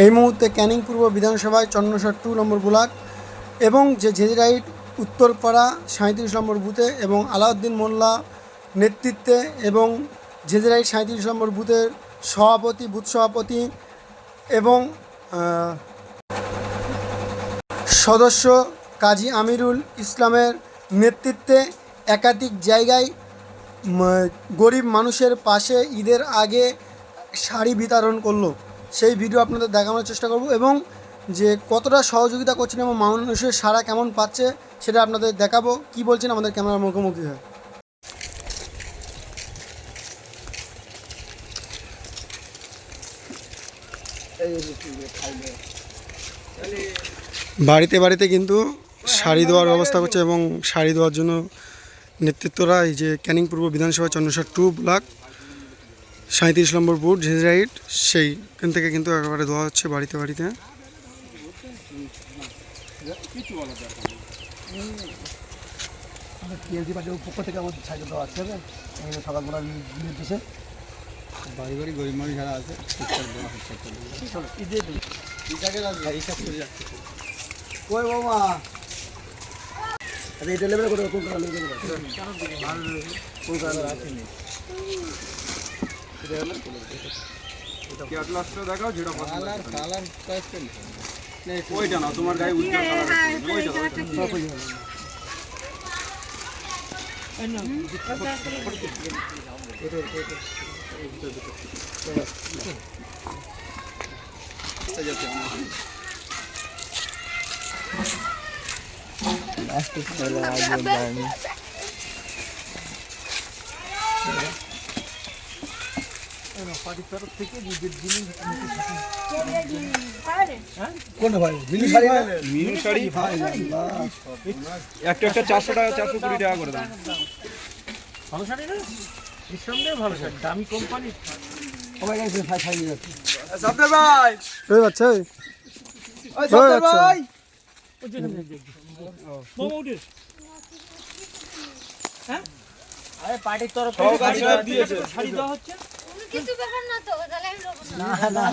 এই মুহূর্তে ক্যানিং পূর্ব বিধানসভায় চন্দ্রসর টু নম্বর ব্লক এবং যে জেজরাইট উত্তরপাড়া সাঁত্রিশ নম্বর বুথে এবং আলাউদ্দিন মোল্লা নেতৃত্বে এবং জেজরাইট সাঁত্রিশ নম্বর বুথের সভাপতি, বুথ সভাপতি এবং সদস্য কাজী আমিরুল ইসলামের নেতৃত্বে একাধিক জায়গায় গরিব মানুষের পাশে ঈদের আগে শাড়ি বিতরণ করল। সেই ভিডিও আপনাদের দেখানোর চেষ্টা করব এবং যে কতটা সহযোগিতা করছেন এবং মানুষের সাড়া কেমন পাচ্ছে সেটা আপনাদের দেখাবো। কি বলছেন আমাদের ক্যামেরার মুখোমুখি হয়ে? বাড়িতে বাড়িতে কিন্তু শাড়ি দেওয়ার ব্যবস্থা করছে এবং শাড়ি দেওয়ার জন্য নেতৃত্বরা এই যে ক্যানিং পূর্ব বিধানসভা চন্দ্রসর টু ব্লক সাঁত্রিশ নম্বর বুট বুথ ঝেজরাইট সেইখান থেকে কিন্তু একেবারে দেওয়া হচ্ছে বাড়িতে বাড়িতে। টিএলসি পার্টির পক্ষ থেকে আমাদের সাইকেল দেওয়া আছে বাড়ি বাড়ি গরিব মানুষ যারা আছে কই বাবা আচ্ছা এটা লেভেল করে কোন কারণে কোন কারণে আছে ক্যাটলসটা দেখাও যেটা কালার কালার কালার ওইটা ওইটা কোন ভাই মিনি শাড়ি মিনু শাড়ি একটা একটা চারশো টাকা চারশো কুড়ি টাকা করে দাম ভালো শাড়ি না? নিঃসন্দেহে ভালো শাড়ি দামি কোম্পানি। সবাই গেছে শাড়ি শাড়ি যাচ্ছে সাবদার ভাই। ওই বাচ্চা ওই ওই সাবদার ভাই। মোমো উঠে। হ্যাঁ? আরে পার্টির তরফ দিয়েছে। শাড়ি দেওয়া হচ্ছে? কিছু ব্যাপার না তো তাহলে আমি না না না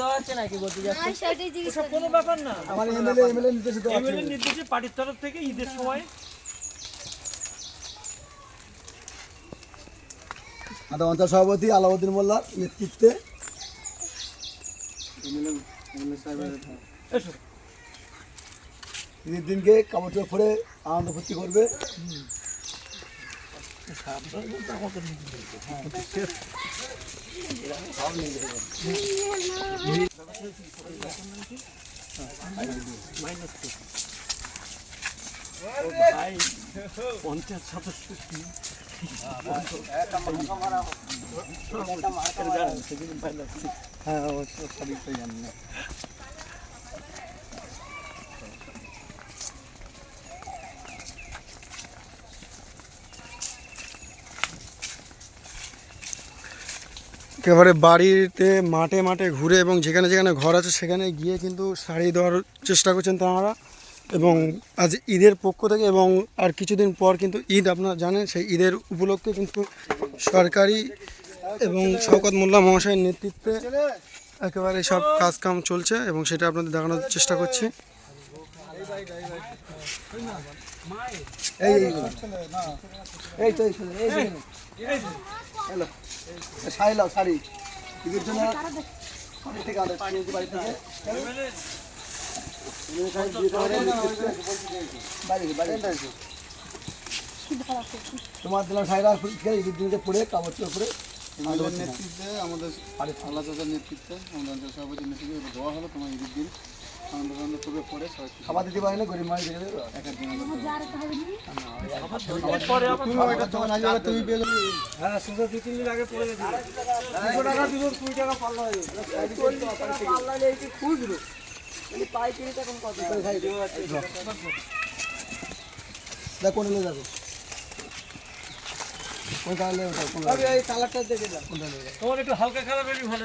দেওয়া হচ্ছে নাকি বলতে যাচ্ছে? না সেটাই জিজ্ঞেস কোনো ব্যাপার না। আমার এমএলএ এমএলএ নির্দেশে দেওয়া আছে। এমএলএ নির্দেশে পার্টির তরফ থেকে ঈদের সময়। আমাদের অঞ্চল সভাপতি আলাউদ্দিন মোল্লার নেতৃত্বে। ঈদের দিনকে কাপড় চোপড় পরে আনন্দ ফুর্তি করবে। পঞ্চাশ সদস্য হ্যাঁ অবশ্য সবই তো জানি না একেবারে বাড়িতে, মাঠে মাঠে ঘুরে এবং যেখানে যেখানে ঘর আছে সেখানে গিয়ে কিন্তু শাড়ি দেওয়ার চেষ্টা করছেন তাঁরা এবং আজ ঈদের পক্ষ থেকে এবং আর কিছুদিন পর কিন্তু ঈদ, আপনারা জানেন, সেই ঈদের উপলক্ষে কিন্তু সরকারি এবং শওকত মোল্লা মহাশয়ের নেতৃত্বে একেবারে সব কাজকাম চলছে এবং সেটা আপনাদের দেখানোর চেষ্টা করছি। তোমার দিলাম দিনকে পরে কাপড় চোপড় আমাদের নেতৃত্বে আমাদের আল্লাহ চাচার নেতৃত্বে আমাদের সভাপতির নেতৃত্বে দেওয়া হলো তোমার ঈদের দিন খাবার দিতে পারি না গরিব মানুষ তুমি যাবে হ্যাঁ দুই তিন দিন আগে পড়ে গেছিল দুশো টাকা দিব কুড়ি টাকা পাল্লা হয়ে যাবে খুচরো যাবে কোন এই কালারটা দেখে যা কোনটা নেবে তোমার একটু হালকা বেশি ভালো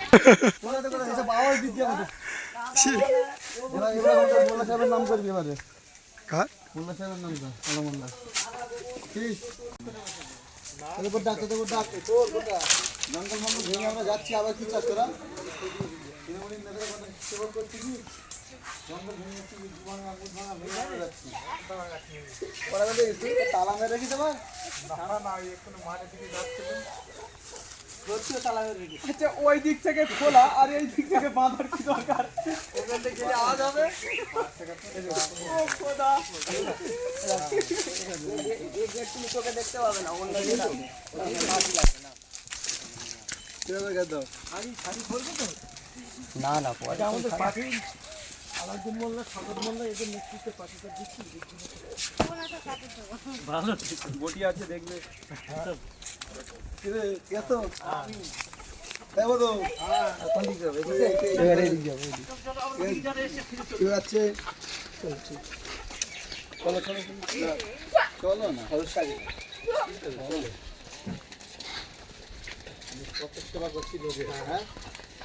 যাচ্ছি আবার কি চাষ তোরা তৃণমূলের নেতারা কথা সেবন করছি কি জঙ্গল ভেঙে যাচ্ছি জীবন আচ্ছা ওই দিক থেকে খোলা আর এই দিক থেকে বাঁধার কি দরকার? ওখান থেকে গেলে আওয়াজ হবে। ও খোদা কীভাবে গেল দাও এটা আমাদের পার্টি আলাউদ্দিন মোল্লা সাগর মোল্লা এদের নেতৃত্বে পার্টিটা দিচ্ছি ভালো বটি আছে দেখবে। কিরে এত চলো চলো চলো। চলো না হ্যাঁ?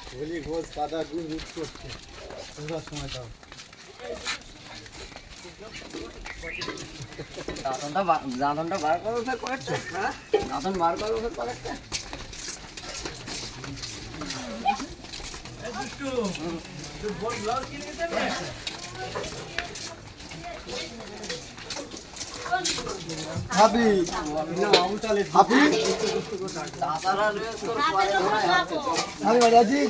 হোলি ঘোষ কাদা গুড় গুড় করছে। পুরো সময় দাও বার করো ফের করেছে হ্যাঁ দাঁতন বার করো ফের তোর হাবি হাবি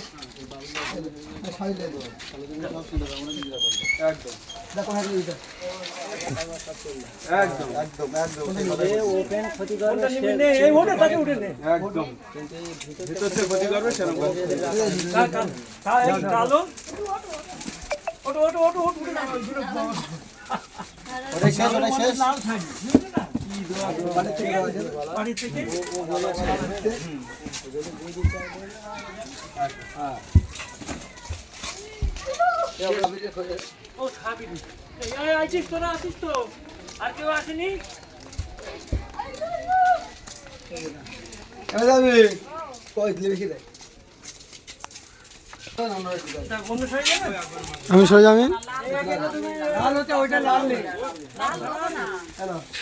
এটা একদম একদম একদম কোনটা নিবি নে এই ওটা তাকে উঠে নে একদম ভিতর থেকে ক্ষতি করবে সেরকম কা- কা- কা- এই কালো ওটো ওটো ওটো ওটো থাকবে বুঝলে না আসিস তো আর কেউ আসেনি এবার যাবি কই দিলে বেশি দেয়? তা সরে যাবে আমি?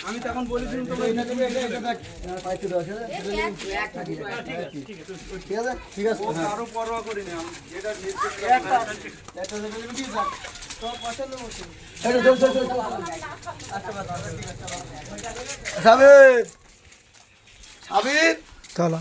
আমি তখন বলেছিলাম ঠিক আছে কারও আমি যেটা সাবির। সাবির। চলো